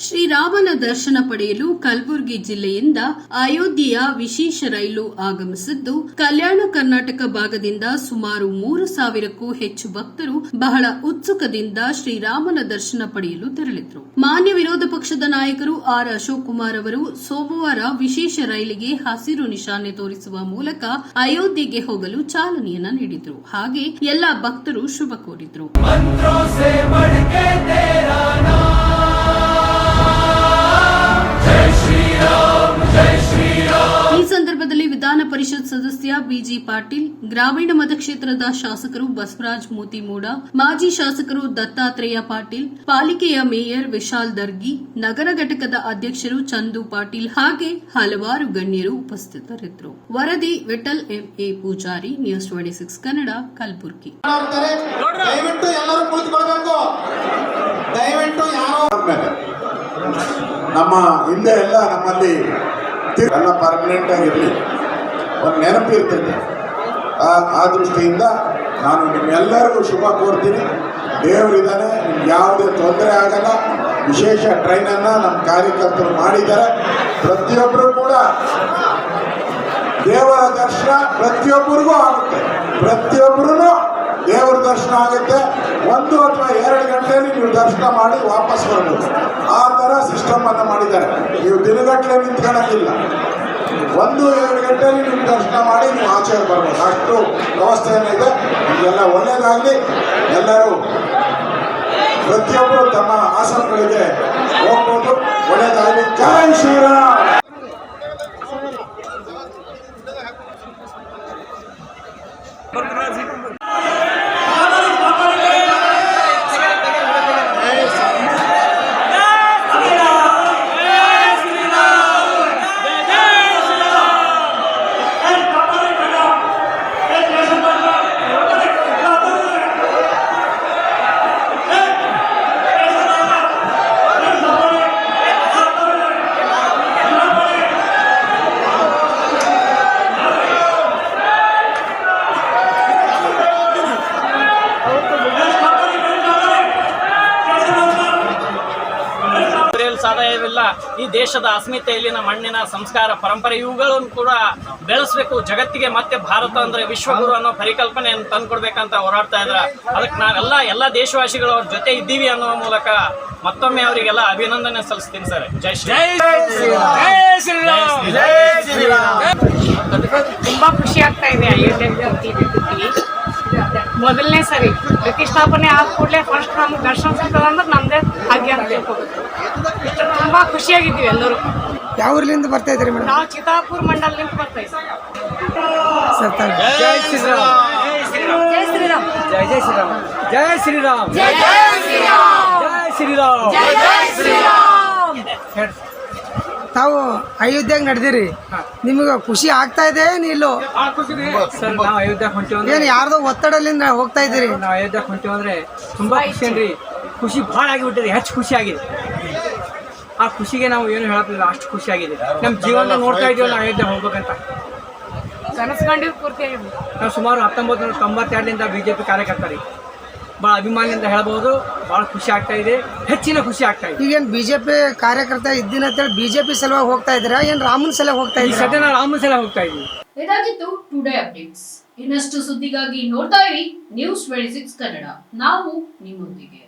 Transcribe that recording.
ಶ್ರೀರಾಮನ ದರ್ಶನ ಪಡೆಯಲು ಕಲಬುರಗಿ ಜಿಲ್ಲೆಯಿಂದ ಅಯೋಧ್ಯೆಯ ವಿಶೇಷ ರೈಲು ಆಗಮಿಸಿದ್ದು, ಕಲ್ಯಾಣ ಕರ್ನಾಟಕ ಭಾಗದಿಂದ ಸುಮಾರು ಮೂರು ಸಾವಿರಕ್ಕೂ ಹೆಚ್ಚು ಭಕ್ತರು ಬಹಳ ಉತ್ಸುಕದಿಂದ ಶ್ರೀರಾಮನ ದರ್ಶನ ಪಡೆಯಲು ತೆರಳಿದ್ರು. ಮಾನ್ಯ ವಿರೋಧ ಪಕ್ಷದ ನಾಯಕರು ಆರ್. ಅಶೋಕ್ ಕುಮಾರ್ ಅವರು ಸೋಮವಾರ ವಿಶೇಷ ರೈಲಿಗೆ ಹಸಿರು ನಿಶಾನೆ ತೋರಿಸುವ ಮೂಲಕ ಅಯೋಧ್ಯೆಗೆ ಹೋಗಲು ಚಾಲನೆಯನ್ನ ನೀಡಿದ್ರು. ಹಾಗೆ ಎಲ್ಲಾ ಭಕ್ತರು ಶುಭ ಕೋರಿದ್ರು. ಪರಿಷತ್ ಸದಸ್ಯ ಬಿಜಿ ಪಾಟೀಲ್, ಗ್ರಾಮೀಣ ಮತಕ್ಷೇತ್ರದ ಶಾಸಕರು ಬಸವರಾಜ್ ಮೂತಿಮೂಡ, ಮಾಜಿ ಶಾಸಕರು ದತ್ತಾತ್ರೇಯ ಪಾಟೀಲ್, ಪಾಲಿಕೆಯ ಮೇಯರ್ ವಿಶಾಲ್ ದರ್ಗಿ, ನಗರ ಘಟಕದ ಅಧ್ಯಕ್ಷರು ಚಂದು ಪಾಟೀಲ್ ಹಾಗೆ ಹಲವಾರು ಗಣ್ಯರು ಉಪಸ್ಥಿತರಿದ್ದರು. ವರದಿ Vithal M A Pujari, news twenty six Kannada, Kalaburagi. ನಮ್ಮ ಹಿಂದೆ ಎಲ್ಲ ನಮ್ಮಲ್ಲಿ ಎಲ್ಲ ಪರ್ಮನೆಂಟ್ ಆಗಿರಲಿ ಒಂದು ನೆನಪು ಇರ್ತೈತೆ ಆ ಆ ದೃಷ್ಟಿಯಿಂದ ನಾನು ನಿಮ್ಮೆಲ್ಲರಿಗೂ ಶುಭ ಕೋರ್ತೀನಿ. ದೇವರಿದ್ದಾನೆ, ನಿಮ್ಗೆ ಯಾವುದೇ ತೊಂದರೆ ಆಗಲ್ಲ. ವಿಶೇಷ ಟ್ರೈನನ್ನು ನಮ್ಮ ಕಾರ್ಯಕರ್ತರು ಮಾಡಿದ್ದಾರೆ. ಪ್ರತಿಯೊಬ್ಬರು ಕೂಡ ದೇವರ ದರ್ಶನ ಪ್ರತಿಯೊಬ್ಬರಿಗೂ ಆಗುತ್ತೆ. ಪ್ರತಿಯೊಬ್ಬರೂ ದೇವರ ದರ್ಶನ ಆಗುತ್ತೆ. ಒಂದು ಅಥವಾ ಎರಡು ಗಂಟೆಯಲ್ಲಿ ನೀವು ದರ್ಶನ ಮಾಡಿ ವಾಪಸ್ ಬರ್ಬೋದು. ಆ ಥರ ಸಿಸ್ಟಮನ್ನು ಮಾಡಿದ್ದಾರೆ. ನೀವು ದಿನಗಟ್ಟಲೆ ನಿಂತ್ಕೊಳ್ಳೋಂಗಿಲ್ಲ ಒಂದು ಎರಡು ಗಂಟೆಯಲ್ಲಿ ನಿಮ್ಮ ದರ್ಶನ ಮಾಡಿ ನೀವು ಆಚೆ ಬರ್ಬೋದು. ಅಷ್ಟು ವ್ಯವಸ್ಥೆ ಏನಿದೆ ಇದೆಲ್ಲ ಒಳ್ಳೇದಾಗಲಿ. ಎಲ್ಲರೂ ಪ್ರತಿಯೊಬ್ಬರು ತಮ್ಮ ಆಸನಗಳಿಗೆ ಹೋಗ್ಬೋದು. ಒಳ್ಳೇದಾಗಲಿ. ಜೈ ಶ್ರೀರಾಮ್! ಸಾಧ್ಯವಿಲ್ಲ ಈ ದೇಶದ ಅಸ್ಮಿತೆ ಇಲ್ಲಿನ ಮಣ್ಣಿನ ಸಂಸ್ಕಾರ ಪರಂಪರೆ ಇವುಗಳನ್ನು ಕೂಡ ಬೆಳೆಸಬೇಕು. ಜಗತ್ತಿಗೆ ಮತ್ತೆ ಭಾರತ ಅಂದ್ರೆ ವಿಶ್ವಗುರು ಅನ್ನೋ ಪರಿಕಲ್ಪನೆಯನ್ನು ತಂದ್ಕೊಡ್ಬೇಕಂತ ಹೋರಾಡ್ತಾ ಇದ್ರ ಅದಕ್ಕೆ ನಾವೆಲ್ಲ ಎಲ್ಲ ದೇಶವಾಸಿಗಳು ಅವ್ರ ಜೊತೆ ಇದ್ದೀವಿ ಅನ್ನೋ ಮೂಲಕ ಮತ್ತೊಮ್ಮೆ ಅವರಿಗೆಲ್ಲ ಅಭಿನಂದನೆ ಸಲ್ಲಿಸ್ತೀನಿ ಸರ್. ಜೈ ಶ್ರೀ ತುಂಬಾ ಖುಷಿ ಆಗ್ತಾ ಇದೆ ಮೊದಲನೇ ಸರಿ. ಪ್ರತಿಷ್ಠಾಪನೆ ಆದ ಕೂಡಲೇ ಫಸ್ಟ್ ನಮ್ಗೆ ದರ್ಶನ ಸಿಗ್ತದೆ ಅಂದ್ರೆ ನಮ್ದೇ ಭಾಗ್ಯ ಅಂತ ತಿಳ್ಕೊಬೇಕು. ತುಂಬಾ ಖುಷಿಯಾಗಿದ್ದೀವಿ ಎಲ್ಲರೂ. ಯಾವ ಊರ್ಲಿಂದ ಬರ್ತಾ ಇದ್ರಿ ಮೇಡಮ್? ನಾವು ಚಿತ್ತಾಪುರ ಮಂಡಲದಿಂದ ಬರ್ತಾ ಇದ್ದೀವಿ. ಸರ್ ಶ್ರೀರಾಮ್. ಜೈ ಶ್ರೀರಾಮ್. ಜೈ ಶ್ರೀರಾಮ್. ಜೈ ಜೈ ಶ್ರೀರಾಮ್. ಜೈ ಶ್ರೀರಾಮ್. ಜೈ ಶ್ರೀರಾಮ್. ತಾವು ಅಯೋಧ್ಯೆಗೆ ನಡೆದಿರಿ. ನಿಮಗೆ ಖುಷಿ ಆಗ್ತಾ ಇದೆ ಏನ್ ಇಲ್ಲೋ? ಸರ್ ನಾವು ಅಯೋಧ್ಯೆ ಹೊಂಟೇವಂದ್ರೆ ಯಾರದೋ ಯಾರ್ದೋ ಒತ್ತಡಲಿಂದ ಹೋಗ್ತಾ ಇದ್ದೀರಿ? ನಾವು ಅಯೋಧ್ಯೆ ಹೊಂಟೇವಂದ್ರೆ ತುಂಬಾ ಖುಷಿ ಏನ್ರಿ? ಖುಷಿ ಭಾಳ ಆಗಿಬಿಟ್ಟಿದೆ ಹೆಚ್ಚು ಖುಷಿ ಆಗಿದೆ. ಆ ಖುಷಿಗೆ ನಾವು ಏನು ಹೇಳಿಲ್ಲ ಅಷ್ಟು ಖುಷಿ ಆಗಿದೆ. ನಮ್ಮ ಜೀವನ ನೋಡ್ತಾ ಇದೀವಲ್ಲ ನಾವು ಅಯೋಧ್ಯೆ ಹೋಗ್ಬೇಕಂತ. ನಾವು ಸುಮಾರು ಹತ್ತೊಂಬತ್ತು ನೂರ ತೊಂಬತ್ತೆರಡರಿಂದ ಬಿ ಜೆ ಪಿ ಕಾರ್ಯಕರ್ತರಿ. ಭಾಳ ಅಂತ ಹೇಳ್ಬೋದು ಭಾಳ ಖುಷಿ ಆಗ್ತಾ ಇದೆ ಹೆಚ್ಚಿನ ಖುಷಿ ಆಗ್ತಾ ಇದೆ. ಈಗೇನು ಬಿಜೆಪಿ ಕಾರ್ಯಕರ್ತ ಇದ್ದೀನಿ ಅಂತೇಳಿ ಬಿಜೆಪಿ ಸಲುವಾಗಿ ಹೋಗ್ತಾ ಇದ್ದೀರಾ? ಏನ್ ರಾಮನ್ ಸಲುವಾಗಿ ಹೋಗ್ತಾ ಇದ್ದೀವಿ ಸದ್ಯ ನಾವು ರಾಮನ ಸಲ ಹೋಗ್ತಾ ಇದ್ದೀವಿ. ಇದಾಗಿತ್ತು ಟುಡೇ ಅಪ್ಡೇಟ್ಸ್ ಇನ್ನಷ್ಟು ಸುದ್ದಿಗಾಗಿ ನೋಡ್ತಾ ಇರಿ ನ್ಯೂಸ್ ಟ್ವೆಂಟಿ ಸಿಕ್ಸ್ ಕನ್ನಡ ನಾವು ನಿಮ್ಮೊಂದಿಗೆ.